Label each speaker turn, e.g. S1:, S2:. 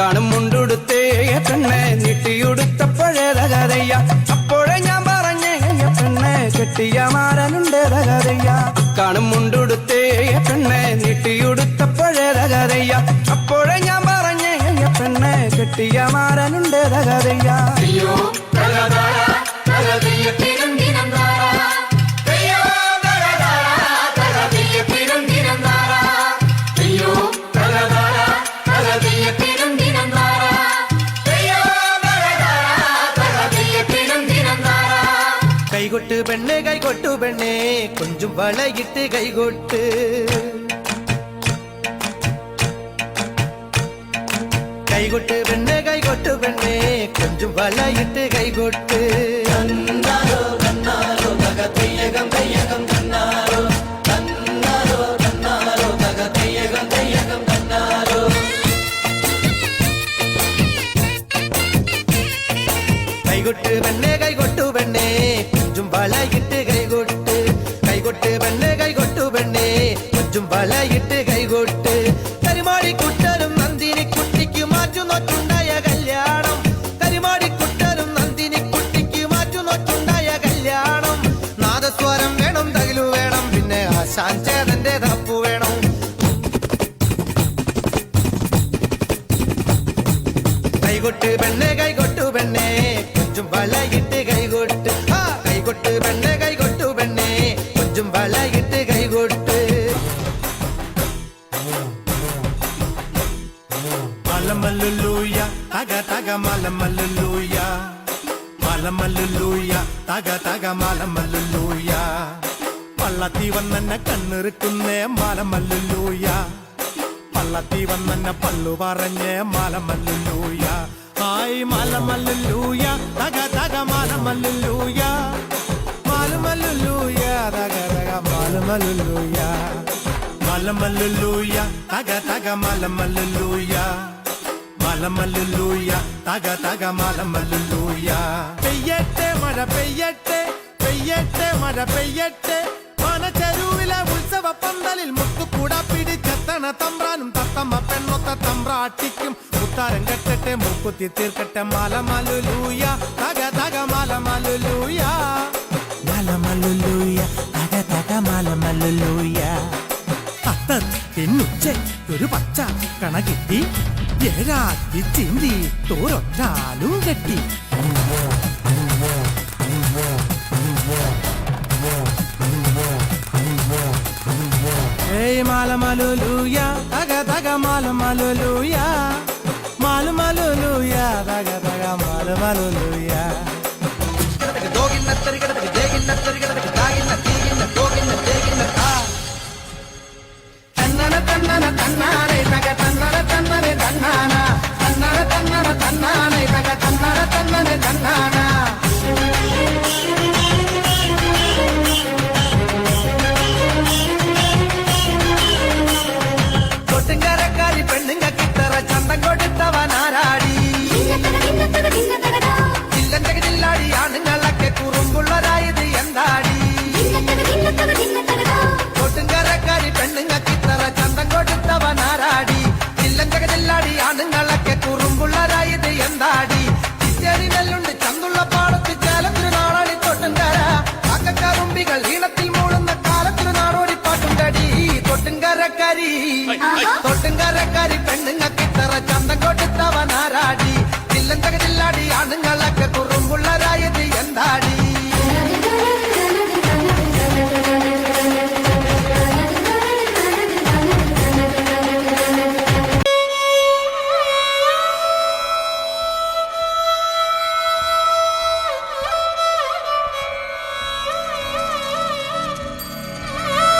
S1: കാണും മുണ്ടുടുത്തേ പെണ്ണെ നീട്ടിയുടുത്ത പഴയ കഥയ്യ അപ്പോഴേ ഞാൻ പറഞ്ഞേ പെണ്ണെ കെട്ടിയ മാരനുണ്ട്
S2: കഥയ്യ കാണും മുണ്ടുടുത്തേ പെണ്ണെ നീട്ടിയുടുത്ത പഴയ കഥയ്യ അപ്പോഴേ ഞാൻ പറഞ്ഞേ പെണ്ണെ കെട്ടിയ മാരനുണ്ട് കഥയ്യ
S1: കൈകൊട്ട് പെണ്ണെ കൈകൊട്ടു പെണ്ണെ കൊഞ്ചും വളയിട്ട് കൈകൊട്ട് കൈകൊട്ട് പെണ്ണെ കൈകൊട്ടു പെണ്ണെ കൊഞ്ചും വളയിട്ട് കൈകൊട്ട് കൈകൊട്ട് കൈകൊട്ട് പെണ്ണെ കൈകൊട്ടു പെണ്ണെ. കൊഞ്ചും വലയിട്ട് കൈകൊട്ട്. കരുമാടി കുട്ടരും നന്ദിനി കുട്ടിക്ക് മാറ്റു നോറ്റുണ്ടായ കല്യാണം. കരുമാടി കുട്ടരും നന്ദിനി കുട്ടിക്ക് മാറ്റു നോറ്റുണ്ടായ കല്യാണം. നാദസ്വരം വേണം തകിലു വേണം പിന്നെ ആശാൻ ചേതന്റെ തപ്പു വേണം. കൈകൊട്ട് പെണ്ണെ കൈകൊട്ടു പെണ്ണെ. കൊഞ്ചും വലയിട്ട് കൈകൊട്ട്. കൈകൊട്ടു പെണ്ണെ കൊഞ്ചും വളയിട്ട് കൈകൊട്ട്.
S3: മലമല്ലുലൂയ തക തക മലമല്ലുലൂയ മലമല്ലുലൂയ തക തക മലമല്ലുലൂയ പള്ളത്തി വന്നെന്നെ കണ്ണിറുക്കുന്നേ മലമല്ലുലൂയ പള്ളത്തി വന്നെന്നെ പള്ളു പറഞ്ഞേ മലമല്ലുലൂയ ആയി മലമല്ലുലൂയ തക തക മലമല്ലുലൂയ തക മലമല്ലുലൂയ മലമല്ലുലൂയ തക തക മലമല്ലുലൂയ മലമല്ലുലൂയ തക തക മലമല്ലുലൂയ പെയ്യട്ടെ മഴ പെയ്യട്ടെ മഴ പെയ്യട്ടെ മനച്ചെരുവിലെ ഉത്സവ പന്തലിൽ മുത്തുകൂട പിടിച്ചെത്തണ തമ്പ്രാനും തത്തമ്മ പെണ്ണൊത്ത തമ്പ്രാട്ടിക്കും മുത്താരം കെട്ടട്ടെ മൂക്കുത്തി തീർക്കട്ടെ മലമല്ലുലൂയ തക തക മലമല്ലുലൂയ മലമല്ലുലൂയ തക തക മലമല്ലുലൂയ അത്തൻ പെണ്ണുച്ച ഒരു പച്ച കണ കിട്ടി ഏഴാക്കി ചിന്തി തോരൊറ്റാലും കെട്ടി ഏയ് മാലമലുലൂയ തക തക മാലമലുലൂയ മാലുമലുലൂയ തക തക മാലമലുലൂയ
S1: ദോകിന്നത്തരി കിടത്തരി ദേകിന്നത്തരി കിടത്തരി ദാകിന്നത്തരി tan nada. తొట్టంగా